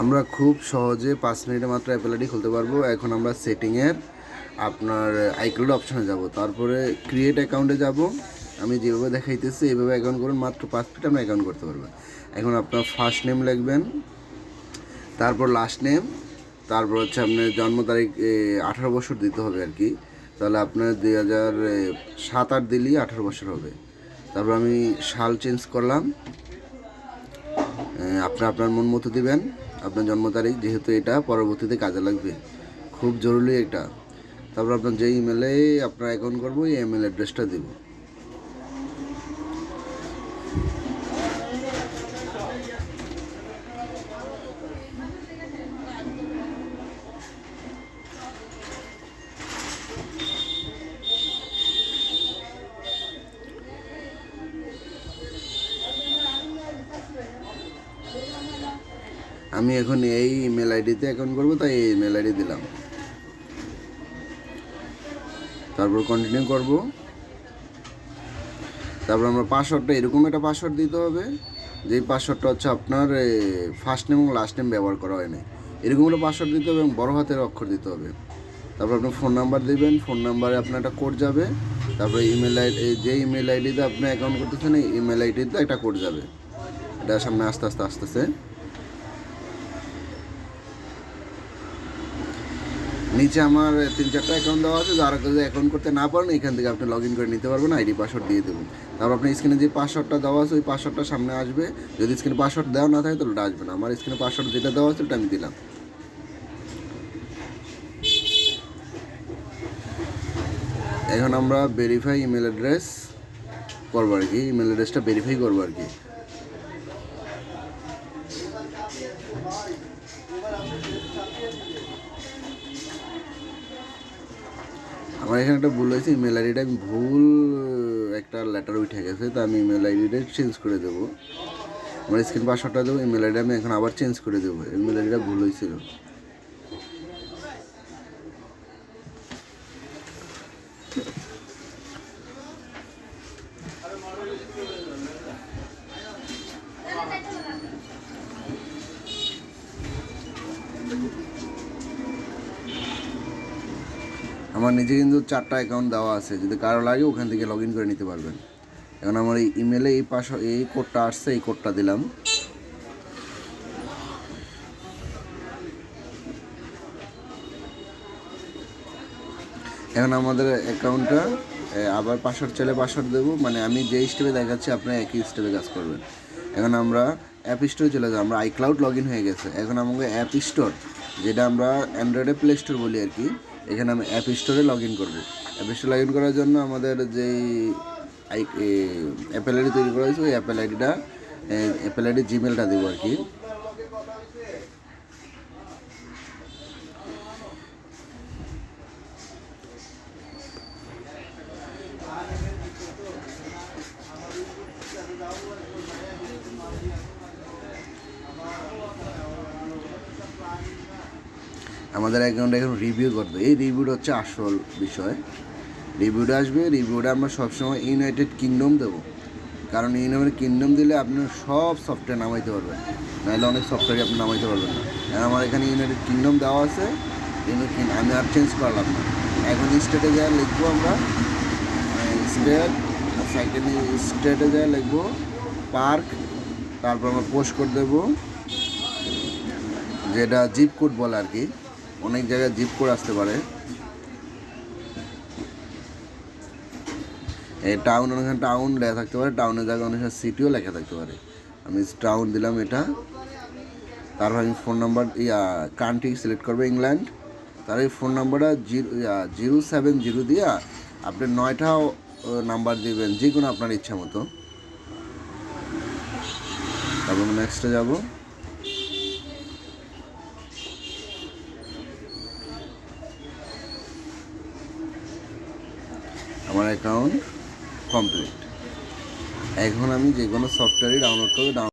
আমরা খুব সহজে পাঁচ মিনিটে মাত্র অ্যাপেল আইডি খুলতে পারব। এখন আমরা সেটিংয়ের আপনার আইক্লাউড অপশনে যাব। তারপরে ক্রিয়েট অ্যাকাউন্টে যাব। আমি যেভাবে দেখাইতেছি, এইভাবে অ্যাকাউন্ট করুন। মাত্র পাঁচ মিনিট আমরা অ্যাকাউন্ট করতে পারবেন। এখন আপনার ফার্স্ট নেম লিখবেন। তারপর লাস্ট নেম তারপর হচ্ছে আপনার জন্ম তারিখ আঠারো বছর দিতে হবে আর কি। তাহলে আপনার দুই হাজার সাত আট দিলেই আঠারো বছর হবে। তারপর আমি সাল চেঞ্জ করলাম। আপনি আপনার মন মতো দিবেন। আপনার জন্ম তারিখ, যেহেতু এটা পরবর্তীতে কাজে লাগবে। খুব জরুরি এটা। তারপর আপনার যে ইমেলে আপনার অ্যাকাউন্ট করব, এই ইমেল অ্যাড্রেসটা দেব। আমি এখন এই ইমেল আইডিতে অ্যাকাউন্ট করব, তাই এই ইমেল আইডি দিলাম। তারপর কন্টিনিউ করব। তারপর আমরা পাসওয়ার্ডটা এরকম একটা পাসওয়ার্ড দিতে হবে, যেই পাসওয়ার্ডটা হচ্ছে আপনার ফার্স্ট নেম এবং লাস্ট নেম ব্যবহার করা হয় না এরকম একটা পাসওয়ার্ড দিতে হবে এবং বড় হাতের অক্ষর দিতে হবে। তারপর আপনি ফোন নাম্বার দিবেন ফোন নাম্বারে আপনার একটা কোড যাবে। তারপরে ইমেল আইডি যে ইমেল আইডিতে আপনি অ্যাকাউন্ট করতেছেন ইমেল আইডিতে একটা কোড যাবে। এটা সামনে আস্তে আস্তে আসতেছে নিচে আমার তিন চারটা অ্যাকাউন্ট দেওয়া আছে যারা যদি অ্যাকাউন্ট করতে না পারেন, এখান থেকে আপনি লগ ইন করে নিতে পারবেন আইডি পাসওয়ার্ড দিয়ে দেবেন। তারপর আপনার স্ক্রিনে যে পাসওয়ার্ডটা দেওয়া আছে, ওই পাসওয়ার্ডটা সামনে আসবে। যদি স্ক্রিনে পাসওয়ার্ড দেওয়া না থাকে, তাহলে ওটা আসবে না। আমার স্ক্রিনে পাসওয়ার্ড যেটা দেওয়া আছে, ওটা আমি দিলাম। এখন আমরা ভেরিফাই ইমেল অ্যাড্রেস করব আর কি। ইমেল অ্যাড্রেসটা ভেরিফাই করব আর কি। আমার এখানে একটা ভুল হয়েছে ইমেল আইডিটা আমি ভুল, একটা লেটার উঠে গেছে, তো আমি ইমেল আইডিটা চেঞ্জ করে দেবো। আমার স্ক্রিন পাসওয়ার্ডটা দেবো ইমেল আইডি আমি এখন আবার চেঞ্জ করে দেবো ইমেল আইডিটা ভুল হয়েছিল। আমার নিজে কিন্তু চারটা অ্যাকাউন্ট দেওয়া আছে, যদি কারও লাগে ওখান থেকে লগ করে নিতে পারবেন। এখন আমার এই ইমেলে এই পাশ, এই কোডটা আসছে, এই কোডটা দিলাম। এখন আমাদের অ্যাকাউন্টটা আবার পাসওয়ার্ড চাইলে পাসওয়ার্ড দেবো মানে আমি যে স্টেপে দেখাচ্ছি, আপনি একই স্টেপে কাজ করবেন। এখন আমরা অ্যাপ স্টোরে চলে যাব, আমরা আইক্লাউড লগ ইন হয়ে গেছে। এখন আমাকে অ্যাপ স্টোর যেটা আমরা অ্যান্ড্রয়েডে প্লে স্টোর বলি আর কি এখানে আমি অ্যাপ স্টোরে লগ ইন করব। অ্যাপ স্টোরে লগ ইন করার জন্য আমাদের যেই আই অ্যাপেল আইডি তৈরি করা হয়েছে, ওই অ্যাপেল আইডিটা অ্যাপেল আইডি জিমেলটা দেবো আর কি। আমাদের অ্যাকাউন্টে এখন রিভিউ করবে এই রিভিউটা হচ্ছে আসল বিষয়। রিভিউটা আসবে রিভিউটা আমরা সবসময় ইউনাইটেড কিংডম দেবো। কারণ ইউনাইটেড কিংডম দিলে আপনার সব সফটওয়্যার নামাইতে পারবেন। নাহলে অনেক সফটওয়্যার আপনি নামাইতে পারবেন না। আমার এখানে ইউনাইটেড কিংডম দেওয়া আছে। আমি আর চেঞ্জ করলাম না। এখন স্টেটে যা লিখব আমরা স্টেট সেকেন্ড স্টেটে যা লিখব পার্ক তারপর আমরা পোস্ট করে দেবো, যেটা জিপ কোড বলে আর কি। অনেক জায়গায় জিপ করে আসতে পারে। এই টাউন অনেক টাউন লেখা থাকতে পারে টাউনের জায়গায় অনেক সময় সিটিও লেখা থাকতে পারে। আমি টাউন দিলাম এটা। তারপর আমি ফোন নাম্বার ইয়া কান্ট্রি সিলেক্ট করব ইংল্যান্ড তার এই ফোন নাম্বারটা জিরো জিরো সেভেন জিরো দিয়া আপনি নয়টা নাম্বার দিবেন যে কোনো আপনার ইচ্ছা মতো। তারপর নেক্সটে যাব। আমার অ্যাকাউন্ট কমপ্লিট এখন আমি যে কোনো সফটওয়্যারই ডাউনলোড করে